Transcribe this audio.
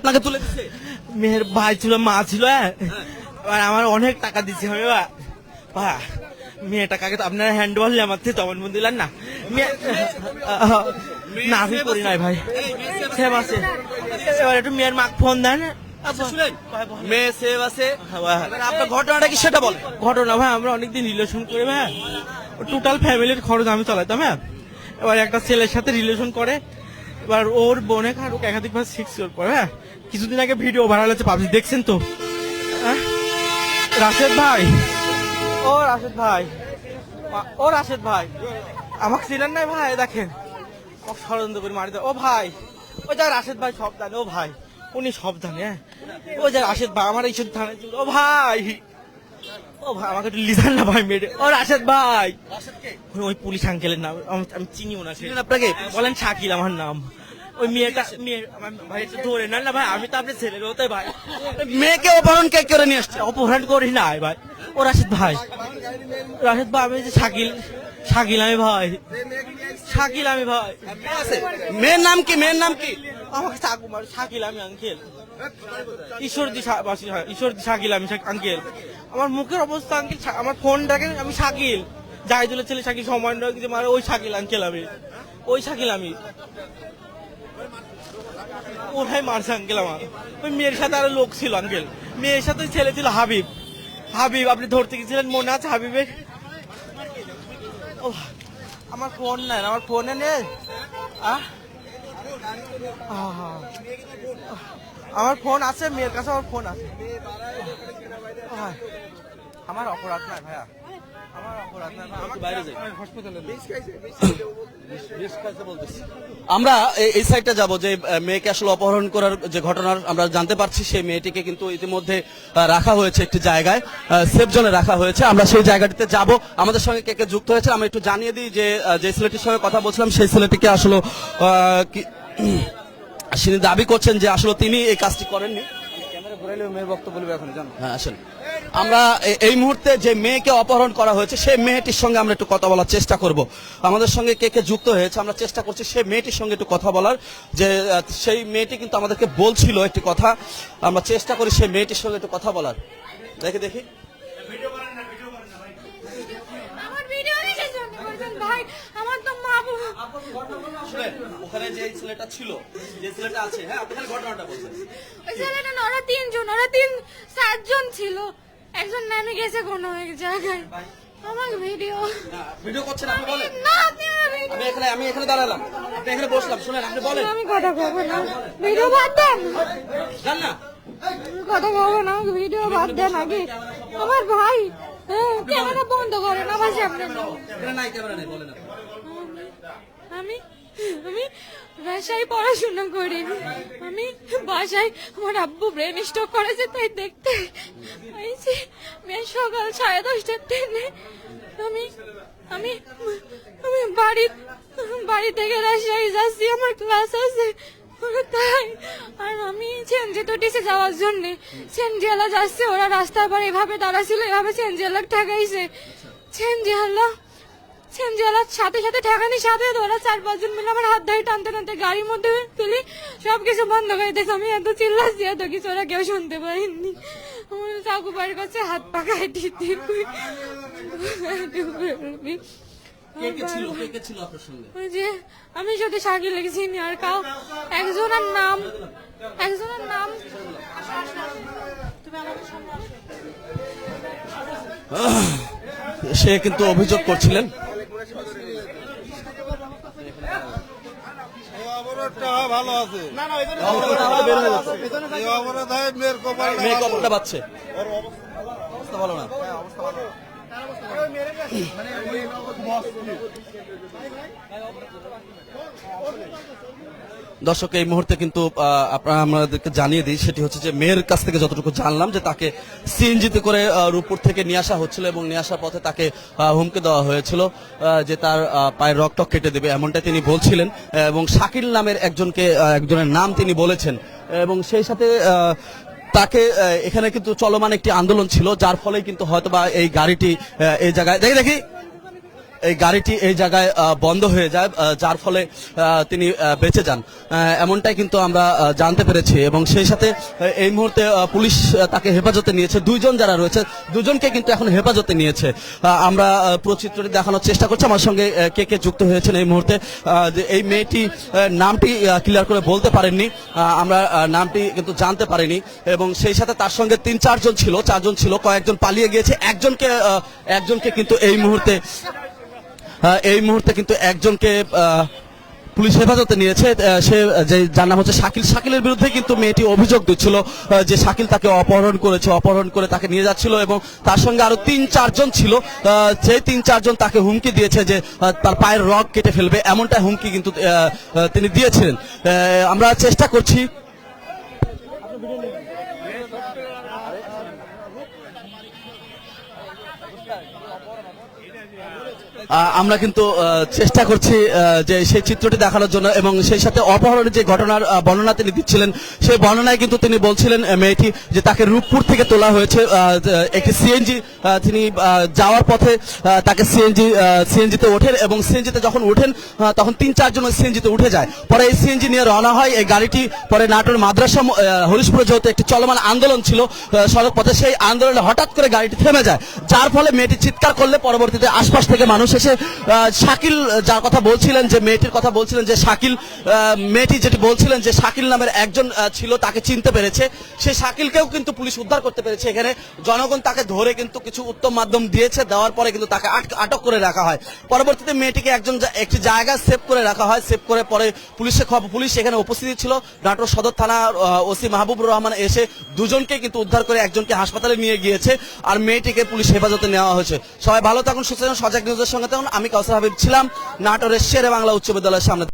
আপনাকে তুলে দিচ্ছে মেয়ের ভাই ছিল মা ছিল হ্যাঁ। আর আমার অনেক টাকা দিচ্ছে হবে বা? বা মেয়ে টাকাকে তো আপনারা হ্যান্ড ওভার আমার থেকে জবানবন্দি দিলেন না? না আমি করি নাই ভাই। সেম আছে। এবার একটু মেয়ের মাক ফোন দেন আচ্ছা মেয়ে সেভ আছে। আপনার ঘটনাটা কি সেটা বলে ঘটনা ভাই আমরা অনেকদিন রিলেশন করে ভাই। টোটাল ফ্যামিলির খরচ আমি চালাইতাম হ্যাঁ। এবার একটা ছেলের সাথে রিলেশন করে। এবার ওর বোনে খার ওকে একাধিকবার সিক্স ইয়ার পরে হ্যাঁ? কিছুদিন আগে ভিডিও ভাইরাল আছে পাবলিক দেখছেন তো? হ্যাঁ? রাশেদ ভাই। ও রাশেদ ভাই। ও রাশেদ ভাই। আমাকে ছিলেন না ভাই, দেখেন। ষড়যন্ত্র করে মারি। ও ভাই, ও যা রাশেদ ভাই সব জানে ও ভাই। উনি সব জানে হ্যাঁ? ও যা রাশেদ ভাই, আমার এইসব থানায় ও ভাই। ও ভাই আমাকে একটু লিজান না ভাই মেরে ও রাশেদ ভাই। ওই- ওই পুলিশ আঙ্কেলের নাম আমি- আমি চিনিও না চিনেন আপনাকে? বলেন শাকিল আমার নাম। ওই মেয়েটা মেয়ে আমার ভাই একটু ধরে না না ভাই আমি তো আপনার ছেলের হতে ভাই। মেয়েকে অপহরণ কে করে নিয়ে আসছে? অপহরণ করি না ভাই। ও রাশেদ ভাই। রাশেদ ভাই আমি যে শাকিল শাকিল আমি ভাই। শাকিল আমি ভাই। মেয়ের নাম কি? মেয়ের নাম কি? আমাকে শাকিল আমি আঙ্কেল। ঈশ্বরদি হয়, ঈশ্বরদি শাকিল আমি আঙ্কেল। আমার মুখের অবস্থা আঙ্কেল আমার ফোন দেখেন আমি শাকিল। যাই জাহিদুলের ছেলে শাকিল সময় যে মারে ওই শাকিল আঙ্কেল আমি। ওই শাকিল আমি। ওরাই মারছে আঙ্কেল আমার। ওই মেয়ের সাথে আরও লোক ছিল আঙ্কেল। মেয়ের সাথে ছেলে ছিল হাবিব। হাবিব আপনি ধরতে গেছিলেন মনে আছে হাবিবের? আমার ফোন নেন আমার ফোনে নেই। আমার ফোন আছে মেয়ের কাছে আমার ফোন আছে। আমার অপরাধ নাই ভাইয়া। আমার অপরাধ নাই আমাকে বাইরে যাই। হাসপাতালে নিন। আমরা এই- সাইডটা যাব যে মেয়েকে আসলে অপহরণ করার যে ঘটনার আমরা জানতে পারছি সেই মেয়েটিকে কিন্তু ইতিমধ্যে রাখা হয়েছে একটি জায়গায়। সেফ জোনে রাখা হয়েছে। আমরা সেই জায়গাটিতে যাব। আমাদের সঙ্গে কে কে যুক্ত হয়েছে আমি একটু জানিয়ে দিই যে যে ছেলেটির সঙ্গে কথা বলছিলাম সেই ছেলেটিকে আসলে কি তিনি দাবি করছেন যে আসলে তিনি এই কাজটি করেননি। হ্যাঁ আসেন। আমরা এই মুহূর্তে যে মেয়েকে অপহরণ করা হয়েছে, সেই মেয়েটির সঙ্গে আমরা একটু কথা বলার চেষ্টা করব। আমাদের সঙ্গে কে কে যুক্ত হয়েছে, আমরা চেষ্টা করছি সেই মেয়েটির সঙ্গে একটু কথা বলার। যে সেই মেয়েটি কিন্তু আমাদেরকে বলছিল একটি কথা, আমরা চেষ্টা করি সেই মেয়েটির সঙ্গে একটু কথা বলার। দেখে দেখি আমার ভিডিও দেখে জন্য বলছেন ভাই আমার তো মা বাবা- শুনেন, ওখানে যে ছেলেটা ছিল যে ছেলেটা আছে হ্যাঁ আপনি ঘটনাটা বলছেন। ওই ছেলেটা ওরা তিনজন ওরা তিন সাতজন ছিল। একজন নেমে গেছে কোনো এক জায়গায়। আমার ভিডিও ভিডিও করছেন আপনি বলেন। না আপনি আমি এখানে আমি এখানে দাঁড়ালাম। আপনি এখানে বসলাম শুনেন আপনি বলেন। আমি কথা বলব না। ভিডিও বাদ দেন। জান না। কথা বলব না ভিডিও বাদ দেন আগে। আমার ভাই হ্যাঁ ক্যামেরা বন্ধ করেন আমার সামনে না নাই। ক্যামেরা নেই বলেন। আমি আমি বাসায় পড়াশোনা করি। আমি বাসায় আমার আব্বু ব্রেন স্ট্রোক করেছে, তাই দেখতে আইছি আমি সকাল সাড়ে দশটার ট্রেনে আমি আমি আমি বাড়ি বাড়ি থেকে রাজশাহী যাচ্ছি, আমার ক্লাস আছে। তাই, আর আমি চেঞ্জে ডিসে যাওয়ার জন্য চেঞ্জিয়ালা যাচ্ছে, ওরা রাস্তার পর এভাবে দাঁড়াছিল এভাবে চেঞ্জিয়ালা ঠেকাইছে। সেনজেলার সাথে সাথে ঠেকানির সাথে ওরা চার পাঁচজন মিলে আমার হাত ধরে টানতে টানতে গাড়ির মধ্যে তুলি। সব কিছু বন্ধ করে দিয়েছে আমি এত চিল্লাচ্ছি এত কিছু ওরা কেউ শুনতে পারেনি আমার চাকু বাড়ির কাছে হাত পাকায় দিতে যে আমি সাথে সাকি লেগেছি আর কাউ। একজনের নাম একজনের নাম। সে কিন্তু অভিযোগ করছিলেন। ভালো আছে। হয় মেয়ের কপাল মেয়ে কপটা পাচ্ছে অবস্থা ভালো না। দর্শক, এই মুহূর্তে কিন্তু আপনারা আমাদেরকে জানিয়ে দিই, সেটি হচ্ছে যে মেয়ের কাছ থেকে যতটুকু জানলাম যে তাকে সিএনজিতে করে রূপপুর থেকে নিয়ে আসা হচ্ছিল এবং নিয়ে আসার পথে তাকে হুমকি দেওয়া হয়েছিল যে তার পায়ের রক্ত কেটে দেবে এমনটা তিনি বলছিলেন, এবং শাকিল নামের একজনকে একজনের নাম তিনি বলেছেন, এবং সেই সাথে তাকে এখানে কিন্তু চলমান একটি আন্দোলন ছিল, যার ফলে কিন্তু হয়তোবা এই গাড়িটি এই জায়গায় দেখি দেখি। এই গাড়িটি এই জায়গায় বন্ধ হয়ে যায় যার ফলে তিনি বেঁচে যান। এমনটাই কিন্তু আমরা জানতে পেরেছি এবং সেই সাথে এই মুহূর্তে পুলিশ তাকে হেফাজতে নিয়েছে। দুইজন যারা রয়েছে দুজনকে কিন্তু এখন হেফাজতে নিয়েছে। আমরা আহ, পুরো চিত্রটি দেখানোর চেষ্টা করছি। আমার সঙ্গে কে কে যুক্ত হয়েছেন এই মুহূর্তে এই মেয়েটি নামটি ক্লিয়ার করে বলতে পারেননি। আমরা নামটি কিন্তু জানতে পারিনি এবং সেই সাথে তার সঙ্গে তিন চারজন ছিল চারজন ছিল কয়েকজন পালিয়ে গিয়েছে। একজনকে একজনকে কিন্তু এই মুহূর্তে এই মুহূর্তে কিন্তু একজনকে পুলিশ হেফাজতে নিয়েছে। সে যে যার নাম হচ্ছে শাকিল। শাকিলের বিরুদ্ধে কিন্তু মেয়েটি অভিযোগ দিচ্ছিল যে শাকিল তাকে অপহরণ করেছে, অপহরণ করে তাকে নিয়ে যাচ্ছিল এবং তার সঙ্গে আরও তিন, চারজন ছিল। সেই তিন, চারজন তাকে হুমকি দিয়েছে যে তার পায়ের রগ কেটে ফেলবে। এমনটা হুমকি কিন্তু তিনি দিয়েছিলেন। আমরা চেষ্টা করছি। আমরা কিন্তু চেষ্টা করছি যে সেই চিত্রটি দেখানোর জন্য এবং সেই সাথে অপহরণের যে ঘটনার বর্ণনা তিনি দিচ্ছিলেন, সেই বর্ণনায় কিন্তু তিনি বলছিলেন মেয়েটি যে তাকে রূপপুর থেকে তোলা হয়েছে একটি সিএনজি তিনি যাওয়ার পথে তাকে সিএনজি সিএনজিতে ওঠেন এবং সিএনজিতে যখন ওঠেন তখন তিন চারজন সিএনজিতে উঠে যায়। পরে এই সিএনজি নিয়ে রওনা হয়, এই গাড়িটি, পরে নাটোর মাদ্রাসা হরিশপুরে যেহেতু একটি চলমান আন্দোলন ছিল সড়ক পথে সেই আন্দোলনে হঠাৎ করে গাড়িটি থেমে যায়। যার ফলে মেয়েটি চিৎকার করলে পরবর্তীতে আশপাশ থেকে মানুষ এসে শাকিল যার কথা বলছিলেন, যে মেয়েটির কথা বলছিলেন, যে শাকিল মেয়েটি যেটি বলছিলেন, যে শাকিল নামের একজন ছিল, তাকে চিনতে পেরেছে। সেই শাকিলকেও কিন্তু পুলিশ উদ্ধার করতে পেরেছে। এখানে জনগণ তাকে ধরে কিন্তু কিছু উত্তম মাধ্যম দিয়েছে, দেওয়ার পরে কিন্তু তাকে আটক- করে রাখা হয়। পরবর্তীতে মেয়েটিকে একজন একটি জায়গায় সেভ করে রাখা হয়। সেভ করে পরে খবর পুলিশ এখানে উপস্থিত ছিল। নাটোর সদর থানার ওসি মাহবুবুর রহমান এসে দুজনকে কিন্তু উদ্ধার করে একজনকে হাসপাতালে নিয়ে গিয়েছে। আর মেয়েটিকে পুলিশ হেফাজতে নেওয়া হয়েছে। সবাই ভালো থাকুন, সুস্থ সজাগ নিউজের সঙ্গে থাকুন। আমি কাউসার হাবিব ছিলাম, নাটোরের শেরে বাংলা উচ্চ বিদ্যালয়ের সামনে।